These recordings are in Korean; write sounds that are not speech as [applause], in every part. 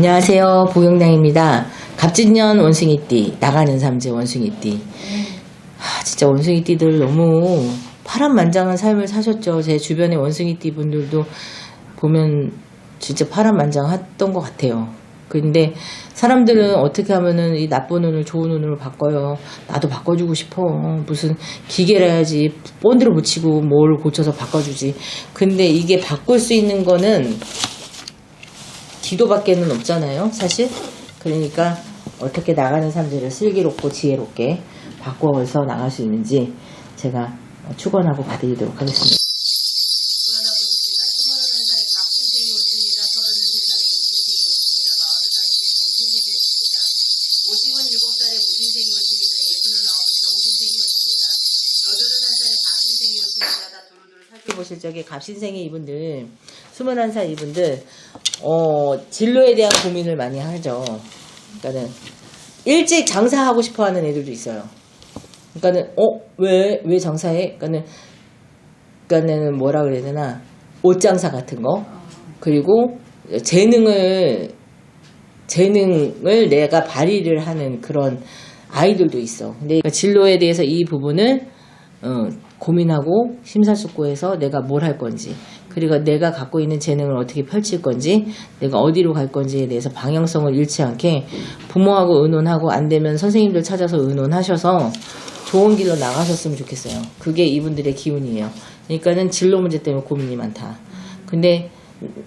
안녕하세요. 보경량입니다. 갑진년 원숭이띠, 나가는 삼재 원숭이띠. 아, 진짜 원숭이띠들 너무 파란만장한 삶을 사셨죠. 제 주변의 원숭이띠 분들도 보면 진짜 파란만장했던 것 같아요. 근데 사람들은 어떻게 하면은 이 나쁜 운을 좋은 운으로 바꿔요. 나도 바꿔주고 싶어. 무슨 기계를 해야지 본드로 붙이고 뭘 고쳐서 바꿔주지. 근데 이게 바꿀 수 있는 거는 기도밖에는 없잖아요, 사실. 그러니까 어떻게 나가는 삶들을 슬기롭고 지혜롭게 바꿔서 나갈 수 있는지 제가 축원하고 받드리도록 하겠습니다. 보실 적에 갑신생의 이분들, 21살 이분들, 어, 진로에 대한 고민을 많이 하죠. 그러니까는, 일찍 장사하고 싶어 하는 애들도 있어요. 그러니까는, 어, 왜, 왜 장사해? 그러니까는, 그러니까는 뭐라 그래야 되나, 옷장사 같은 거, 그리고 재능을, 재능을 내가 발휘를 하는 그런 아이들도 있어. 근데 진로에 대해서 이 부분을, 어, 고민하고 심사숙고해서 내가 뭘 할 건지 그리고 내가 갖고 있는 재능을 어떻게 펼칠 건지 내가 어디로 갈 건지에 대해서 방향성을 잃지 않게 부모하고 의논하고 안 되면 선생님들 찾아서 의논하셔서 좋은 길로 나가셨으면 좋겠어요. 그게 이분들의 기운이에요. 그러니까는 진로 문제 때문에 고민이 많다. 근데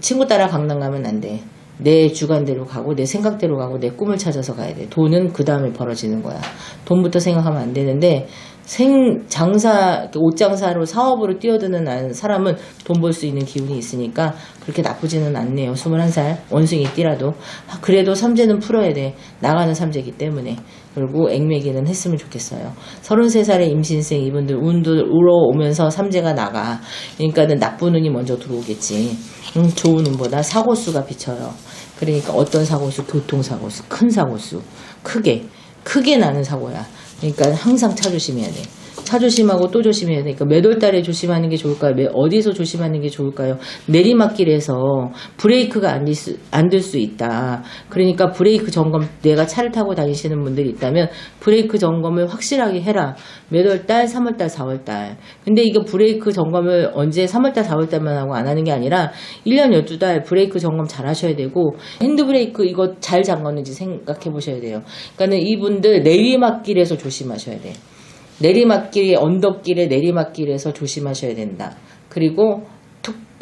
친구 따라 강남 가면 안 돼. 내 주관대로 가고 내 생각대로 가고 내 꿈을 찾아서 가야 돼. 돈은 그 다음에 벌어지는 거야. 돈부터 생각하면 안 되는데 생 장사 옷 장사로 사업으로 뛰어드는 안- 사람은 돈 벌 수 있는 기운이 있으니까 그렇게 나쁘지는 않네요. 21살 원숭이 띠라도 아, 그래도 삼재는 풀어야 돼. 나가는 삼재기 때문에 그리고 액매기는 했으면 좋겠어요. 33살의 임신생 이분들 운도 울어오면서 삼재가 나가. 그러니까는 나쁜 운이 먼저 들어오겠지. 음, 좋은 운보다 사고수가 비쳐요. 그러니까 어떤 사고수? 교통사고수, 큰 사고수, 크게 크게 나는 사고야. 그러니까 항상 차 조심해야 돼. 차 조심하고 또 조심해야 되니까 몇월 달에 조심하는 게 좋을까요? 매- 어디서 조심하는 게 좋을까요? 내리막길에서 브레이크가 안들 수 있다. 그러니까 브레이크 점검 내가 차를 타고 다니시는 분들이 있다면 브레이크 점검을 확실하게 해라. 몇월 달, 3월 달, 4월 달. 근데 이거 브레이크 점검을 언제 3월 달, 4월 달만 하고 안 하는 게 아니라 1년 12달 브레이크 점검 잘 하셔야 되고 핸드브레이크 이거 잘 잠궜는지 생각해 보셔야 돼요. 그러니까는 이분들 내리막길에서 조 심하셔야 돼. 내리막길이 언덕길에 내리막길에서 조심하셔야 된다. 그리고 툭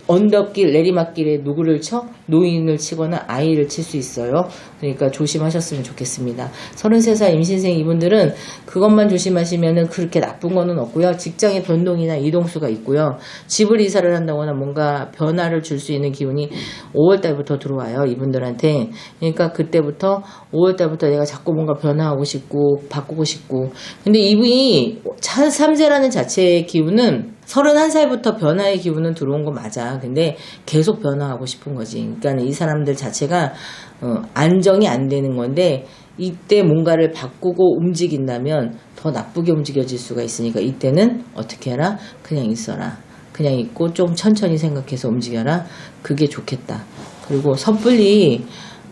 언덕길 내리막길에 누구를 쳐 노인을 치거나 아이를 칠 수 있어요. 그러니까 조심하셨으면 좋겠습니다. 33살 임신생 이분들은 그것만 조심하시면은 그렇게 나쁜 거는 없고요. 직장의 변동이나 이동수가 있고요. 집을 이사를 한다거나 뭔가 변화를 줄 수 있는 기운이 5월 달부터 들어와요. 이분들한테. 그러니까 그때부터 5월 달부터 내가 자꾸 뭔가 변화하고 싶고 바꾸고 싶고. 근데 이분이 차- 삼재라는 자체의 기운은 31살부터 변화의 기운은 들어온 거 맞아. 근데 계속 변화하고 싶은 거지. 그러니까 이 사람들 자체가 어, 안정이 안 되는 건데 이때 뭔가를 바꾸고 움직인다면 더 나쁘게 움직여질 수가 있으니까 이때는 어떻게 해라? 그냥 있어라. 그냥 있고 좀 천천히 생각해서 움직여라. 그게 좋겠다. 그리고 섣불리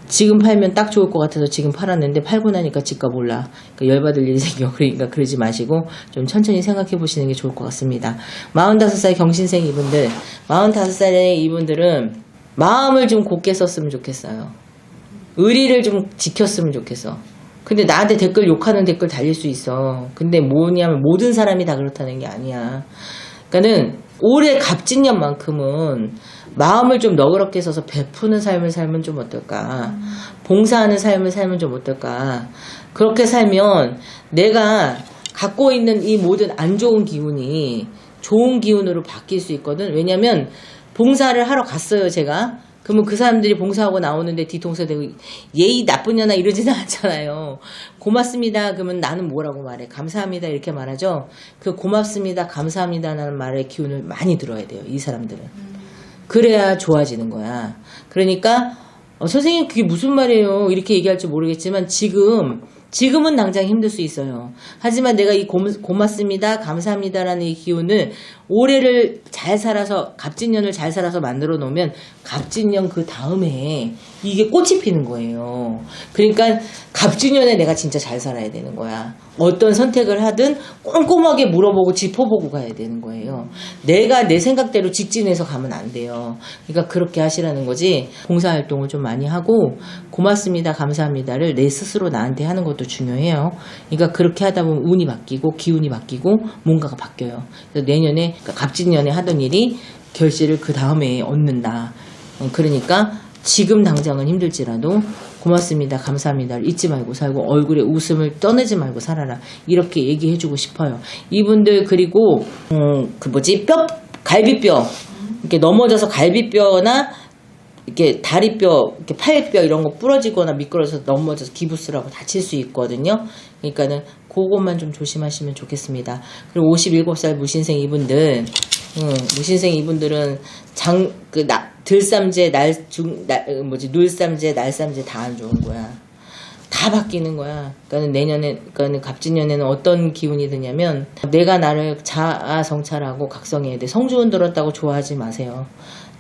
지금 팔면 딱 좋을 것 같아서 지금 팔았는데 팔고 나니까 집값 올라. 그러니까 열받을 일이 [laughs] 생겨. 그러니까 그러지 마시고 좀 천천히 생각해 보시는 게 좋을 것 같습니다. 45살 경신생 이분들, 45살의 이분들은 마음을 좀 곱게 썼으면 좋겠어요. 의리를 좀 지켰으면 좋겠어. 근데 나한테 댓글 욕하는 댓글 달릴 수 있어. 근데 뭐냐면 모든 사람이 다 그렇다는 게 아니야. 그러니까는 올해 갑진년만큼은 마음을 좀 너그럽게 써서 베푸는 삶을 살면 좀 어떨까. 봉사하는 삶을 살면 좀 어떨까. 그렇게 살면 내가 갖고 있는 이 모든 안 좋은 기운이 좋은 기운으로 바뀔 수 있거든. 왜냐면 봉사를 하러 갔어요, 제가. 그러면 그 사람들이 봉사하고 나오는데 뒤통수 대고 예의 나쁜 년아 이러지는 [laughs] 않잖아요. 고맙습니다. 그러면 나는 뭐라고 말해? 감사합니다. 이렇게 말하죠. 그 고맙습니다. 감사합니다라는 말의 기운을 많이 들어야 돼요. 이 사람들은. 그래야 좋아지는 거야. 그러니까 어, 선생님 그게 무슨 말이에요? 이렇게 얘기할 줄 모르겠지만 지금 지금은 당장 힘들 수 있어요. 하지만 내가 이 고, 고맙습니다, 감사합니다라는 이 기운을 올해를 잘 살아서 갑진년을 잘 살아서 만들어 놓으면 갑진년 그 다음에 이게 꽃이 피는 거예요. 그러니까 갑진년에 내가 진짜 잘 살아야 되는 거야. 어떤 선택을 하든 꼼꼼하게 물어보고 짚어보고 가야 되는 거예요. 내가 내 생각대로 직진해서 가면 안 돼요. 그러니까 그렇게 하시라는 거지. 봉사활동을 좀 많이 하고 고맙습니다, 감사합니다를 내 스스로 나한테 하는 것도 중요해요. 그러니까 그렇게 하다 보면 운이 바뀌고 기운이 바뀌고 뭔가가 바뀌어요. 그래서 내년에 그러니까 갑진년에 하던 일이 결실을 그 다음에 얻는다. 어, 그러니까 지금 당장은 힘들지라도 고맙습니다, 감사합니다를 잊지 말고 살고 얼굴에 웃음을 떠내지 말고 살아라. 이렇게 얘기해 주고 싶어요. 이분들 그리고 음, 그 뭐지 뼈 갈비뼈 이렇게 넘어져서 갈비뼈나 이렇게 다리뼈, 이렇게 팔뼈 이런 거 부러지거나 미끄러져서 넘어져서 기부스라고 다칠 수 있거든요. 그러니까는 그것만 좀 조심하시면 좋겠습니다. 그리고 57살 무신생 이분들, 음, 무신생 이분들은 장, 그, 나, 들삼재, 날, 중, 날, 어, 뭐지, 눌삼재, 날삼재 다 안 좋은 거야. 다 바뀌는 거야. 그러니까 내년에, 그러니까 갑진년에는 어떤 기운이 드냐면 내가 나를 자아 성찰하고 각성해야 돼. 성주운 들었다고 좋아하지 마세요.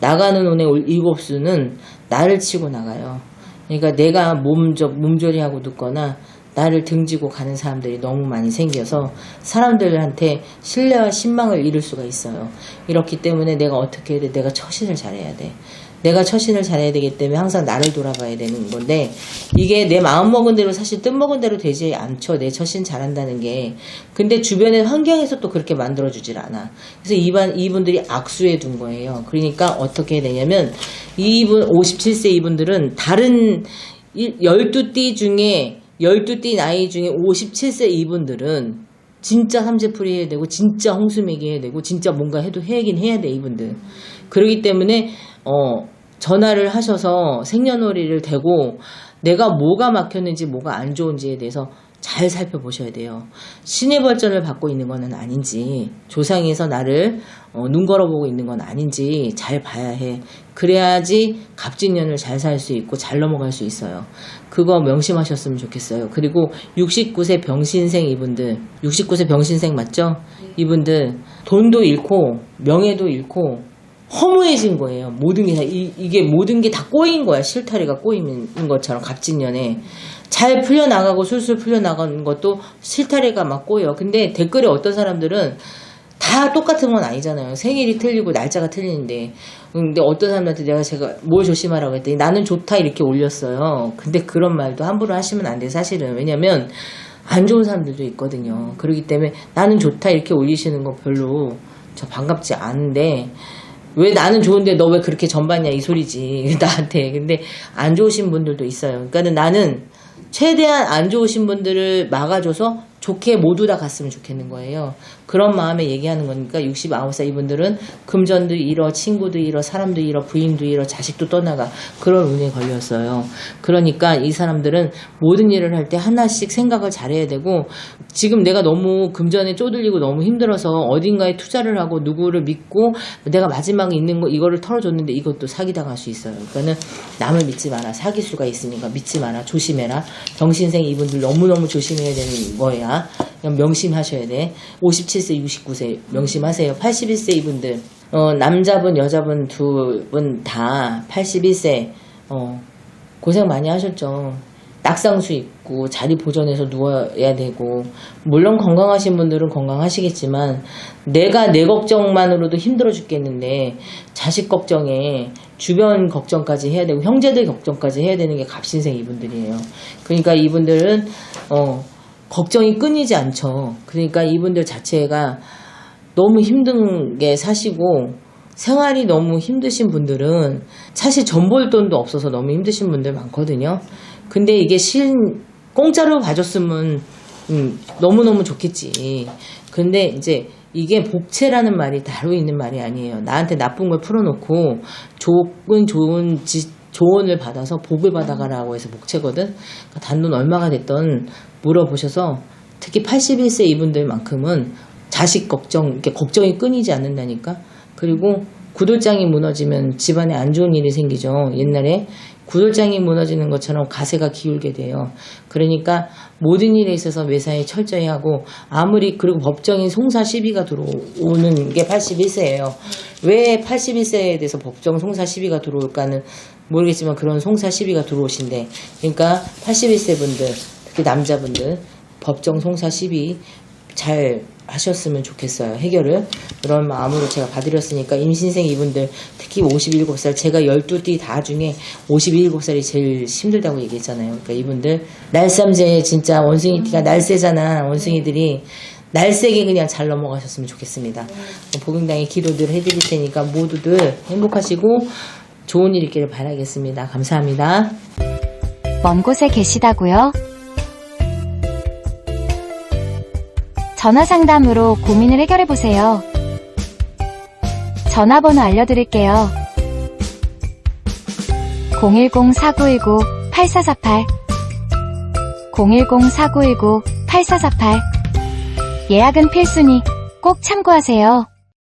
나가는 운의 올- 일곱 수는 나를 치고 나가요. 그러니까 내가 몸저 몸조리하고 눕거나 나를 등지고 가는 사람들이 너무 많이 생겨서 사람들한테 신뢰와 신망을 잃을 수가 있어요. 이렇기 때문에 내가 어떻게 해야 돼? 내가 처신을 잘해야 돼. 내가 처신을 잘해야 되기 때문에 항상 나를 돌아봐야 되는 건데 이게 내 마음 먹은 대로 사실 뜻 먹은 대로 되지 않죠. 내 처신 잘한다는 게. 근데 주변의 환경에서 또 그렇게 만들어 주질 않아. 그래서 이반 이분들이 악수해 둔 거예요. 그러니까 어떻게 해야 되냐면 이분 57세 이분들은 다른 12띠 중에 12띠 나이 중에 57세 이분들은 진짜 삼재풀이 해야 되고 진짜 홍수매기 해야 되고 진짜 뭔가 해도 해야긴 해야 돼 이분들. 그러기 때문에 어 전화를 하셔서 생년월일을 대고 내가 뭐가 막혔는지 뭐가 안 좋은지에 대해서 잘 살펴보셔야 돼요. 신의 벌전을 받고 있는 건 아닌지 조상에서 나를 어, 눈 걸어보고 있는 건 아닌지 잘 봐야 해. 그래야지 갑진년을 잘 살 수 있고 잘 넘어갈 수 있어요. 그거 명심하셨으면 좋겠어요. 그리고 69세 병신생 이분들, 69세 병신생 맞죠? 이분들 돈도 잃고 명예도 잃고 허무해진 거예요. 모든 게 다, 이, 이게 모든 게 다 꼬인 거야. 실타래가 꼬인 것처럼 갑진년에. 잘 풀려나가고 술술 풀려나가는 것도 실타래가 막 꼬여. 근데 댓글에 어떤 사람들은 다 똑같은 건 아니잖아요. 생일이 틀리고 날짜가 틀리는데. 근데 어떤 사람한테 내가 제가 뭘 조심하라고 했더니 나는 좋다 이렇게 올렸어요. 근데 그런 말도 함부로 하시면 안 돼, 사실은. 왜냐면 안 좋은 사람들도 있거든요. 그렇기 때문에 나는 좋다 이렇게 올리시는 거 별로 저 반갑지 않은데 왜 나는 좋은데 너 왜 그렇게 전봤냐 이 소리지. [laughs] 나한테. 근데 안 좋으신 분들도 있어요. 그러니까는 나는 최대한 안 좋으신 분들을 막아줘서 좋게 모두 다 갔으면 좋겠는 거예요 그런 마음에 얘기하는 거니까 69살 이분들은 금전도 잃어 친구도 잃어 사람도 잃어 부인도 잃어 자식도 떠나가 그런 운에 걸렸어요 그러니까 이 사람들은 모든 일을 할 때 하나씩 생각을 잘해야 되고 지금 내가 너무 금전에 쪼들리고 너무 힘들어서 어딘가에 투자를 하고 누구를 믿고 내가 마지막에 있는 거 이거를 털어줬는데 이것도 사기당할 수 있어요. 그러니까는 남을 믿지 마라. 사기 수가 있으니까 믿지 마라. 조심해라. 병신생 이분들 너무너무 조심해야 되는 거야. 명심하셔야 돼. 57세, 69세 명심하세요. 81세 이분들 어, 남자분, 여자분 두 분 다 81세 어, 고생 많이 하셨죠. 낙상수 있고 자리 보존해서 누워야 되고 물론 건강하신 분들은 건강하시겠지만 내가 내 걱정만으로도 힘들어 죽겠는데 자식 걱정에 주변 걱정까지 해야 되고 형제들 걱정까지 해야 되는 게 갑신생 이분들이에요. 그러니까 이분들은 어 걱정이 끊이지 않죠. 그러니까 이분들 자체가 너무 힘든 게 사시고 생활이 너무 힘드신 분들은 사실 전볼 돈도 없어서 너무 힘드신 분들 많거든요. 근데 이게 실 공짜로 봐줬으면 음, 너무너무 좋겠지. 근데 이제 이게 복채라는 말이 다루 있는 말이 아니에요. 나한테 나쁜 걸 풀어놓고 좋은 좋은 지, 조언을 받아서 복을 받아가라고 해서 복채거든. 그러니까 단돈 얼마가 됐던 물어보셔서 특히 81세 이분들만큼은 자식 걱정, 이렇게 걱정이 끊이지 않는다니까. 그리고 구들장이 무너지면 집안에 안 좋은 일이 생기죠. 옛날에 구들장이 무너지는 것처럼 가세가 기울게 돼요. 그러니까 모든 일에 있어서 매사에 철저히 하고 아무리 그리고 법정인 송사 시비가 들어오는 게 81세예요. 왜 81세에 대해서 법정 송사 시비가 들어올까는 모르겠지만 그런 송사 시비가 들어오신대. 그러니까 81세 분들, 특히 남자분들 법정 송사 시비 잘 하셨으면 좋겠어요. 해결을. 그런 마음으로 제가 봐드렸으니까 임신생 이분들 특히 57살 제가 12띠 다 중에 57살이 제일 힘들다고 얘기했잖아요. 그러니까 이분들 날쌈제 진짜 원숭이 띠가 날쌔잖아. 원숭이들이 날쌔게 그냥 잘 넘어가셨으면 좋겠습니다. 복용당의 기도들 해드릴 테니까 모두들 행복하시고 좋은 일 있기를 바라겠습니다. 감사합니다. 먼 곳에 계시다고요? 전화 상담으로 고민을 해결해 보세요. 전화번호 알려드릴게요. 010-4919-8448 010-4919-8448 예약은 필수니 꼭 참고하세요.